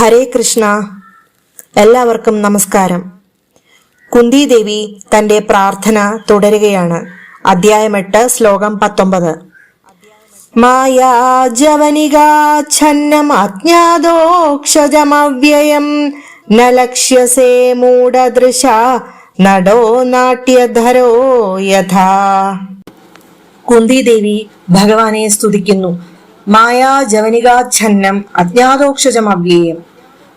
ഹരേ കൃഷ്ണ. എല്ലാവർക്കും നമസ്കാരം. കുന്തി ദേവി തന്റെ പ്രാർത്ഥന തുടരുകയാണ്. അധ്യായം എട്ട് ശ്ലോകം പത്തൊമ്പത്. അജ്ഞാതോക്ഷജമവ്യയം ന ലക്ഷ്യസേ മൂഢദൃശ നടോ നാട്യധരോ യഥാ. കുന്തിദേവി ഭഗവാനെ സ്തുതിക്കുന്നു. മായാജവനികാച്ഛന്നം അജ്ഞാതോക്ഷജമവ്യേയം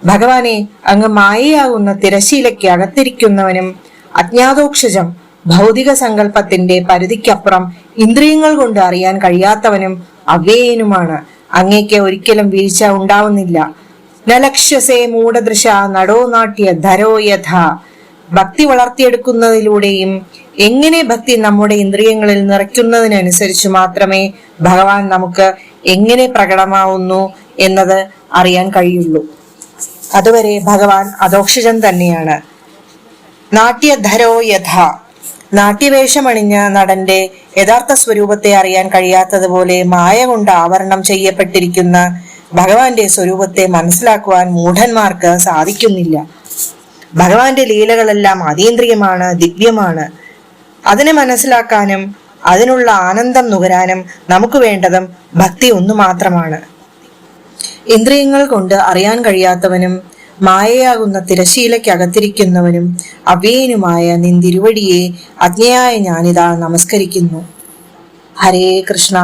ഭഗവാനെ അങ്ങ് മായയാകുന്ന തിരശീലയ്ക്ക് അകത്തിരിക്കുന്നവനും അജ്ഞാതോക്ഷജം ഭൗതിക സങ്കല്പത്തിന്റെ പരിധിക്കപ്പുറം ഇന്ദ്രിയങ്ങൾ കൊണ്ട് അറിയാൻ കഴിയാത്തവനും അവ്യേയനുമാണ്. അങ്ങേക്ക് ഒരിക്കലും വീഴ്ച ഉണ്ടാവുന്നില്ല. നലക്ഷ്യസേ മൂഢദൃശ നടോ നാട്യ ധരോ യഥ. ഭക്തി വളർത്തിയെടുക്കുന്നതിലൂടെയും എങ്ങനെ ഭക്തി നമ്മുടെ ഇന്ദ്രിയങ്ങളിൽ നിറയ്ക്കുന്നതിനനുസരിച്ച് മാത്രമേ ഭഗവാൻ നമുക്ക് എങ്ങനെ പ്രകടമാവുന്നു എന്നത് അറിയാൻ കഴിയുള്ളൂ. അതുവരെ ഭഗവാൻ അതോക്ഷിജൻ തന്നെയാണ്. നാട്യധരോ യഥ. നാട്യവേഷമണിഞ്ഞ നടന്റെ യഥാർത്ഥ സ്വരൂപത്തെ അറിയാൻ കഴിയാത്തതുപോലെ മായ കൊണ്ട് ആവരണം ചെയ്യപ്പെട്ടിരിക്കുന്ന ഭഗവാന്റെ സ്വരൂപത്തെ മനസ്സിലാക്കുവാൻ മൂഢന്മാർക്ക് സാധിക്കുന്നില്ല. ഭഗവാന്റെ ലീലകളെല്ലാം അതീന്ദ്രിയമാണ് ദിവ്യമാണ്. അതിനെ മനസ്സിലാക്കാനും അതിനുള്ള ആനന്ദം നുകരാനും നമുക്ക് വേണ്ടതും ഭക്തി ഒന്നു മാത്രമാണ് ഇന്ദ്രിയങ്ങൾ കൊണ്ട് അറിയാൻ കഴിയാത്തവനും മായയാകുന്ന തിരശീലയ്ക്കകത്തിരിക്കുന്നവനും അവ്യയനുമായ നിന്തിരുവടിയെ അജ്ഞയായ ഞാനിതാ നമസ്കരിക്കുന്നു. ഹരേ കൃഷ്ണ.